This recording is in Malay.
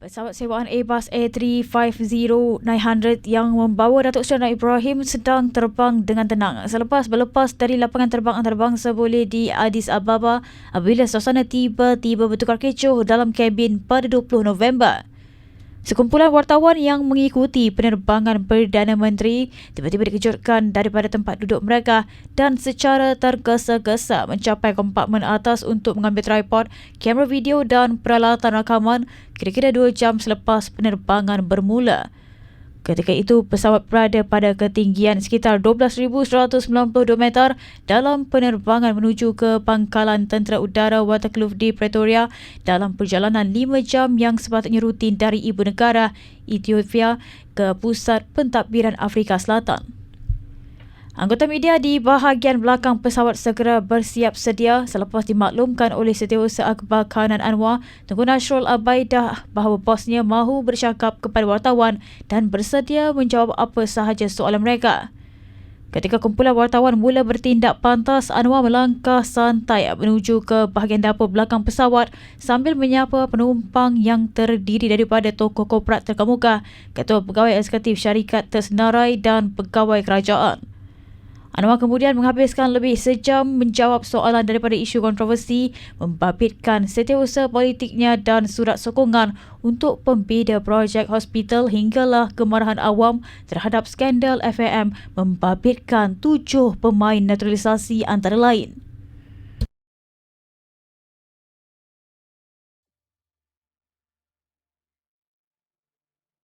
Pesawat sewaan Airbus A350-900 yang membawa Datuk Seri Anwar Ibrahim sedang terbang dengan tenang selepas berlepas dari lapangan terbang antarabangsa boleh di Addis Ababa apabila suasana tiba-tiba bertukar kecoh dalam kabin pada 20 November. Sekumpulan wartawan yang mengikuti penerbangan Perdana Menteri tiba-tiba dikejutkan daripada tempat duduk mereka dan secara tergesa-gesa mencapai kompartmen atas untuk mengambil tripod, kamera video dan peralatan rakaman kira-kira dua jam selepas penerbangan bermula. Ketika itu, pesawat berada pada ketinggian sekitar 12,192 meter dalam penerbangan menuju ke pangkalan tentera udara Waterkloof di Pretoria dalam perjalanan 5 jam yang sepatutnya rutin dari ibu negara Ethiopia ke pusat pentadbiran Afrika Selatan. Anggota media di bahagian belakang pesawat segera bersiap sedia selepas dimaklumkan oleh Setiausaha Akbar Kanan Anwar Tengku Nasrul Abaidah bahawa bosnya mahu bercakap kepada wartawan dan bersedia menjawab apa sahaja soalan mereka. Ketika kumpulan wartawan mula bertindak pantas, Anwar melangkah santai menuju ke bahagian dapur belakang pesawat sambil menyapa penumpang yang terdiri daripada tokoh korporat terkemuka, ketua pegawai eksekutif syarikat tersenarai dan pegawai kerajaan. Anwar kemudian menghabiskan lebih sejam menjawab soalan daripada isu kontroversi membabitkan setiausaha politiknya dan surat sokongan untuk pembeda projek hospital hinggalah kemarahan awam terhadap skandal FAM membabitkan tujuh pemain naturalisasi antara lain.